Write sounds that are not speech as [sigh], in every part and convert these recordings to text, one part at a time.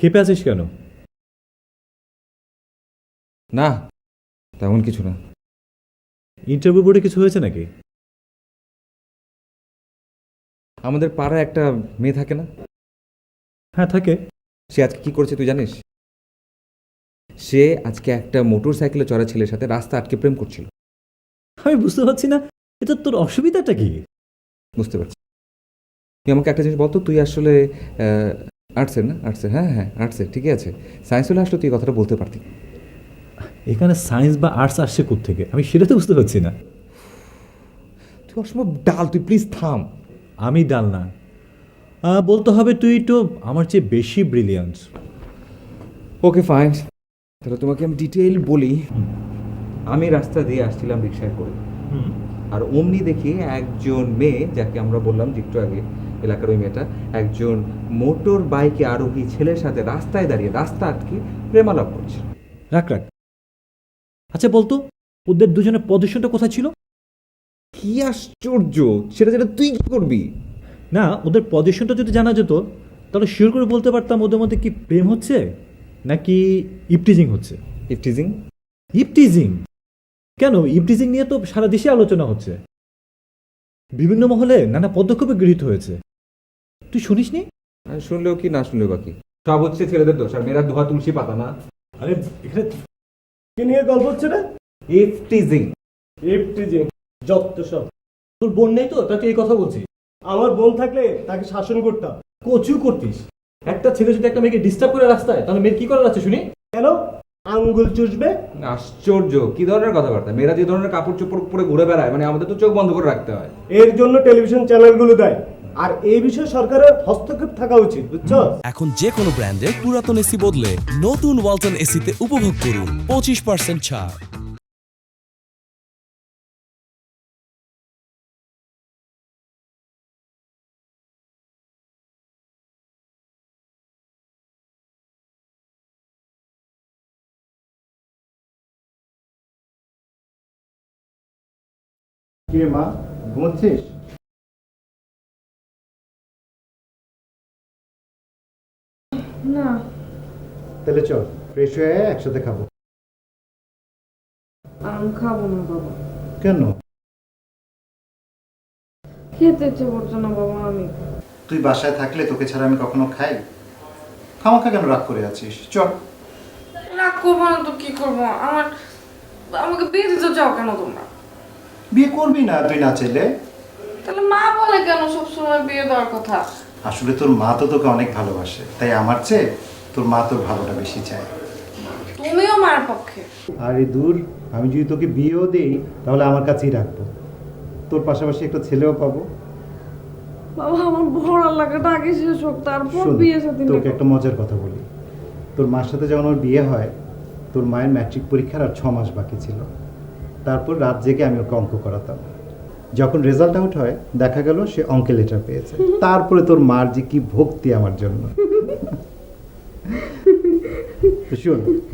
খেপে আছিস কেন? না তেমন কিছু না। ইন্টারভিউ বোর্ডে কিছু হয়েছে নাকি? আমাদের পাড়ায় একটা মেয়ে থাকে না? হ্যাঁ থাকে। সে আজকে কি করেছে তুই জানিস? সে আজকে একটা মোটর সাইকেলে চড়া ছেলের সাথে রাস্তা আটকে প্রেম করছিল। আমি বুঝতে পারছি না এটা তোর অসুবিধাটা কি? বুঝতে পারছি। তুই আমাকে একটা জিনিস বলতো তুই আসলে আর্টসের না? আর্টসের হ্যাঁ হ্যাঁ আর্টসের ঠিকই আছে। সায়েন্স হলে আসলে তুই কথাটা বলতে পারতি। এখানে সায়েন্স বা আর্টস আসছে থেকে আমি সেটা তো বুঝতে পারছি না। তুই অসম্ভব ডাল তুই প্লিজ থাম। আমি ডাল না। বলতে হবে তুই তো আমার চেয়ে বেশি ব্রিলিয়ান্স ওকে ফাইন তাহলে তোমাকে আমি ডিটেইল বলি। আমি রাস্তা দিয়ে আসছিলাম রিক্সায় করে। আর অমনি দেখি একজন মেয়ে যাকে আমরা বললাম যে একটু আগে এলাকার ওই মেয়েটা একজন মোটর বাইকে আরোহী ছেলের সাথে রাস্তায় দাঁড়িয়ে রাস্তা আটকে প্রেমালাপ করছে। রাখ রাখ। আচ্ছা বলতো ওদের দুজনের পজিশনটা কোথায় ছিল? কি আশ্চর্য! সেটা যেটা তুই কি করবি? না ওদের পজিশনটা যদি জানা যেত তাহলে শিওর করে বলতে পারতাম ওদের মধ্যে কি প্রেম হচ্ছে নাকি ইপটিজিং হচ্ছে? Eve teasing eve teasing? কেন? ইপটিজিং নিয়ে তো সারা দেশে আলোচনা হচ্ছে। বিভিন্ন মহলে নানা পদক্ষেপে গৃহীত হয়েছে। তুই শুনিসনি শুনলেও কি না শুনলেও বাকি সব হচ্ছে ছেলেদের দোষ আর মেয়েরা দুহা তুলসী পাতা না। আরে এখানে কি নিয়ে গল্প হচ্ছে না ইফটিজিং ইফটিজিং যত সব। তোর বোন নেই তো? তাকে এই কথা বলছি। আমার বোন থাকলে তাকে শাসন করতাম। কচু করতিস। একটা ছেলে যদি একটা মেয়েকে ডিস্টার্ব করে রাস্তায় তাহলে মেয়ের কি করার আছে শুনি? কেন? আঙ্গুল চুষবে? আশ্চর্য কি ধরনের কথাবার্তা? মেয়েরা যে ধরনের কাপড় চোপড় পরে ঘুরে বেড়ায় মানে আমাদের তো চোখ বন্ধ করে রাখতে হয়। এর জন্য টেলিভিশন চ্যানেলগুলো দেয়। আর এই বিষয়ে সরকারের হস্তক্ষেপ থাকা উচিত বুঝছ? এখন যে কোনো ব্র্যান্ডের পুরাতন এসি বদলে নতুন ওয়ালটন এসিতে উপভোগ করুন পঁচিশ পার্সেন্ট ছাড়। কে মা? ঘুমোচ্ছিস? তাহলে চল ফ্রেশ হয়ে একসাথে খাব। আমি খাব না বাবা। কেন? খেতে ইচ্ছে করছে না বাবা আমি। তুই বাসায় থাকলে তোকে ছাড়া আমি কখনো খাই? খামাখা কেন রাগ করে আছিস? চল। রাগ করব না তো কি করব? আমার আমাকে বিয়ে দিতে চাও কেন তোমরা? বিয়ে করবি না তুই না চাইলে? তাহলে মা বলে কেন সবসময় বিয়ে দেওয়ার কথা? আসলে তোর মা তো তোকে অনেক ভালোবাসে তাই আমার চেয়ে তোর মা তোর ভালোটা বেশি চায়। তুমিও মার পক্ষে। আরে দূর আমি যদি তোকে বিয়েও দিই তাহলে আমার কাছেই রাখব। তোর পাশাপাশি একটা ছেলেও পাবো। বাবা আমার বড় লাগাটা আগে শেষ হোক তারপর শোন, বিয়ে সাথে তোকে একটা মজার কথা বলি। তোর মার সাথে যখন ওর বিয়ে হয় তোর মায়ের ম্যাট্রিক পরীক্ষার আর ছ মাস বাকি ছিল। তারপর রাত জেগে আমি ওকে অঙ্ক করাতাম। যখন রেজাল্ট আউট হয় দেখা গেল সে অঙ্কে লেটার পেয়েছে। [laughs] তারপরে তোর মার যে কি ভক্তি আমার জন্য।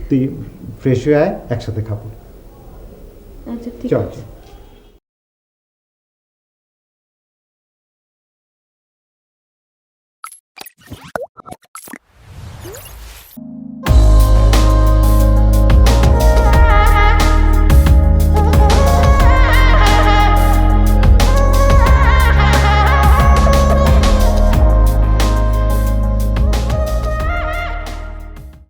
তুই ফ্রেশ হয়ে আয় একসাথে খাব আচ্ছা ঠিক আছে চল